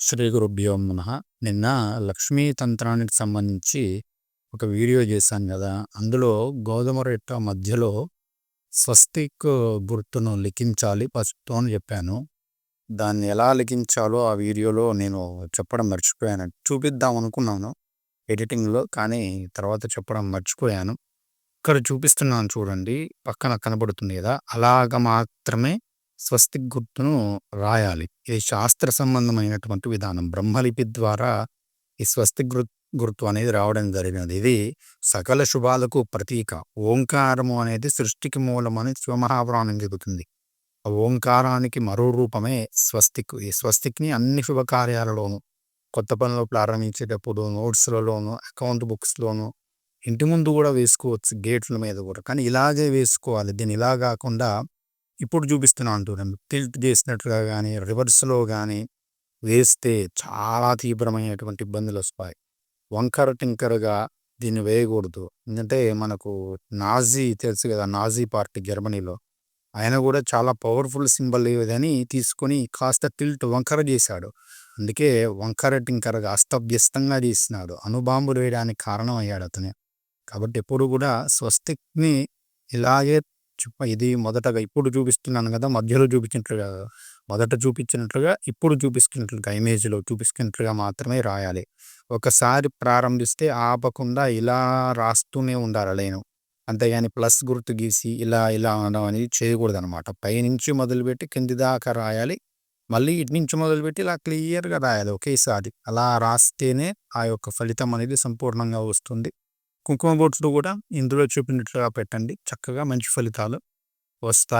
శ్రీ గురుభ్యో నమ నిన్న లక్ష్మీ తంత్రానికి సంబంధించి ఒక వీడియో చేశాను కదా అందులో గోధుమ రెట్ట మధ్యలో స్వస్తిక్ గుర్తును లిఖించాలి పసుపుతో అని చెప్పాను. దాన్ని ఎలా లిఖించాలో ఆ వీడియోలో నేను చెప్పడం మర్చిపోయాను. చూపిద్దాం అనుకున్నాను ఎడిటింగ్‌లో. కానీ తర్వాత చెప్పడం మర్చిపోయాను. ఇక్కడ చూపిస్తున్నాను చూడండి. పక్కన కనబడుతుంది కదా అలాగ మాత్రమే స్వస్తిక్ గుర్తును రాయాలి. ఇది శాస్త్ర సంబంధమైనటువంటి విధానం. బ్రహ్మలిపి ద్వారా ఈ స్వస్తిక్ గుర్తు అనేది రావడం జరిగినది. ఇది సకల శుభాలకు ప్రతీక. ఓంకారము అనేది సృష్టికి మూలమని శివమహాపురాణం చెబుతుంది. ఆ ఓంకారానికి మరో రూపమే స్వస్తిక్. ఈ స్వస్తిక్‌ని అన్ని శుభకార్యాలలోనూ, కొత్త పనులు ప్రారంభించేటప్పుడు, నోట్స్లలోనూ అకౌంట్ బుక్స్లోనూ ఇంటి ముందు కూడా వేసుకోవచ్చు గేట్ల మీద కూడా కానీ ఇలాగే వేసుకోవాలి. దీన్ని ఇలా కాకుండా ఇప్పుడు చూపిస్తున్నా అంటున్నాను టిల్ట్ చేసినట్టుగా కానీ రివర్స్‌లో కానీ వేస్తే చాలా తీవ్రమైనటువంటి ఇబ్బందులు వస్తాయి వంకర టింకరగా దీన్ని వేయకూడదు. ఎందుకంటే మనకు నాజీ తెలుసు కదా నాజీ పార్టీ జర్మనీలో. ఆయన కూడా చాలా పవర్‌ఫుల్ సింబల్ ఇదని తీసుకొని కాస్త టిల్ట్ వంకర చేశాడు. అందుకే వంకర టింకరగా అస్తవ్యస్తంగా చేసినాడు. అణుబాంబులు వేయడానికి కారణం అయ్యాడు అతనే. కాబట్టి ఎప్పుడు కూడా స్వస్తిక్‌ని ఇలాగే ఇది మొదటగా ఇప్పుడు చూపిస్తున్నాను కదా మధ్యలో చూపించినట్లుగా మొదట చూపించినట్లుగా ఇప్పుడు చూపిస్తున్నట్లుగా ఇమేజ్‌లో చూపిస్తున్నట్లుగా మాత్రమే రాయాలి. ఒకసారి ప్రారంభిస్తే ఆపకుండా ఇలా రాస్తూనే ఉండాలి నేను అంతేగాని ప్లస్ గుర్తు గీసి ఇలా ఇలా అనడం అనేది చేయకూడదనమాట. పైనుంచి మొదలుపెట్టి కింది దాకా రాయాలి. మళ్ళీ ఇటు నుంచి మొదలుపెట్టి ఇలా క్లియర్‌గా రాయాలి ఒకేసారి. అలా రాస్తేనే ఆ యొక్క ఫలితం అనేది సంపూర్ణంగా వస్తుంది. కుంకుమ బొట్లు కూడా ఇందులో చూపినట్లుగా పెట్టండి. చక్కగా మంచి ఫలితాలు వస్తాయి.